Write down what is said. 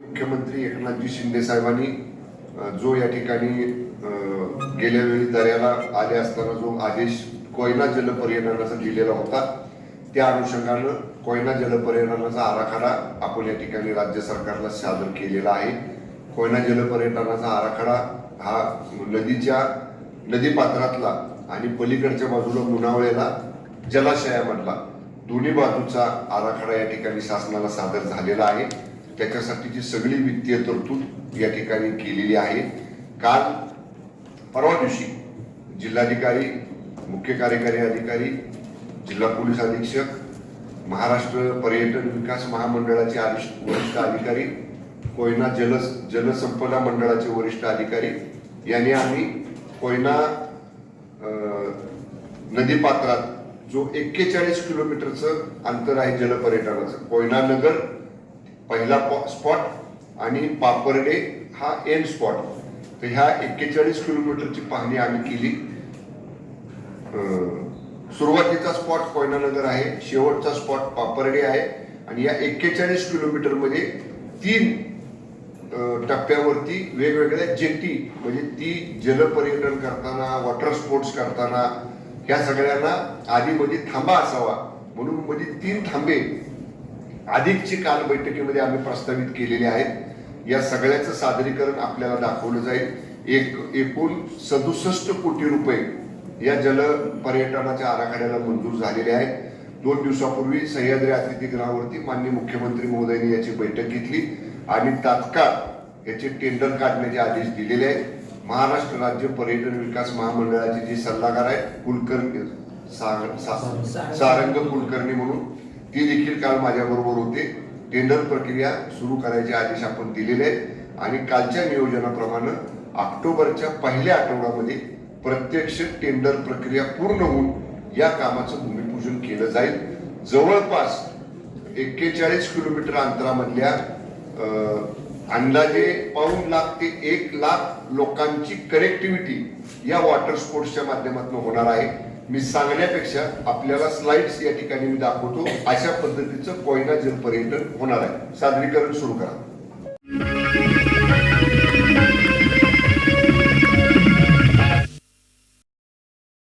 मुख्यमंत्री एकनाथजी शिंदे साहेबांनी जो या ठिकाणी गेल्या वेळी दर्याला आले असताना जो आदेश कोयना जलपर्यटनाचा दिलेला होता त्या अनुषंगानं कोयना जलपर्यटनाचा आराखडा आपण या ठिकाणी राज्य सरकारला सादर केलेला आहे. कोयना जलपर्यटनाचा आराखडा हा नदीच्या नदीपात्रातला आणि पलीकडच्या बाजूला मुनावळेला जलाशयामधला दोन्ही बाजूचा आराखडा या ठिकाणी शासनाला सादर झालेला आहे. त्याच्यासाठीची सगळी वित्तीय तरतूद या ठिकाणी केलेली आहे. काल परवा दिवशी जिल्हाधिकारी मुख्य कार्यकारी अधिकारी जिल्हा पोलीस अधीक्षक महाराष्ट्र पर्यटन विकास महामंडळाचे वरिष्ठ अधिकारी कोयना जल जलसंपदा मंडळाचे वरिष्ठ अधिकारी यांनी आम्ही कोयना नदीपात्रात जो एक्केचाळीस किलोमीटरचं अंतर आहे जलपर्यटनाचं कोयना नगर पहिला स्पॉट आणि पापर्डे हा एम स्पॉट तर ह्या एक्केचाळीस किलोमीटरची पाहणी आम्ही केली. सुरुवातीचा स्पॉट कोयनानगर आहे शेवटचा स्पॉट पापर्डे आहे आणि या एक्केचाळीस किलोमीटरमध्ये तीन टप्प्यावरती वेगवेगळ्या जेटी म्हणजे ती जलपर्यटन करताना वॉटर स्पोर्ट्स करताना ह्या सगळ्यांना आधी म्हणजे थांबा असावा. म्हणून म्हणजे तीन थांबे. अधिकची काल बैठकीमध्ये आम्ही प्रस्तावित केलेले आहेत. या सगळ्याचं सादरीकरण आपल्याला दाखवलं जाईल. एक एकूण सदुसष्ट कोटी रुपये या जल पर्यटनाच्या आराखड्याला मंजूर झालेले आहेत. दोन दिवसापूर्वी सह्याद्री अतिथीगृहावरती माननीय मुख्यमंत्री महोदयांनी याची बैठक घेतली आणि तात्काळ याचे टेंडर काढण्याचे आदेश दिलेले आहेत. महाराष्ट्र राज्य पर्यटन विकास महामंडळाचे जे सल्लागार आहेत कुलकर्णी सा- सारंग कुलकर्णी म्हणून ती देखील काल माझ्याबरोबर होते. टेंडर प्रक्रिया सुरू करायचे आदेश आपण दिलेले आहेत. आणि कालच्या नियोजनाप्रमाणे ऑक्टोबरच्या पहिल्या आठवड्यामध्ये प्रत्यक्ष टेंडर प्रक्रिया पूर्ण होऊन या कामाचं भूमिपूजन केलं जाईल. जवळपास एक्केचाळीस किलोमीटर अंतरामधल्या अंदाजे पाऊन लाख ते एक लाख लोकांची कनेक्टिव्हिटी या वॉटर स्पोर्ट्सच्या माध्यमातून होणार आहे. मी सांगण्यापेक्षा आपल्याला स्लाइड्स या ठिकाणी मी दाखवतो. अशा पद्धतीचं कोयना जलपर्यटन होणार आहे. सादरीकरण सुरू करा.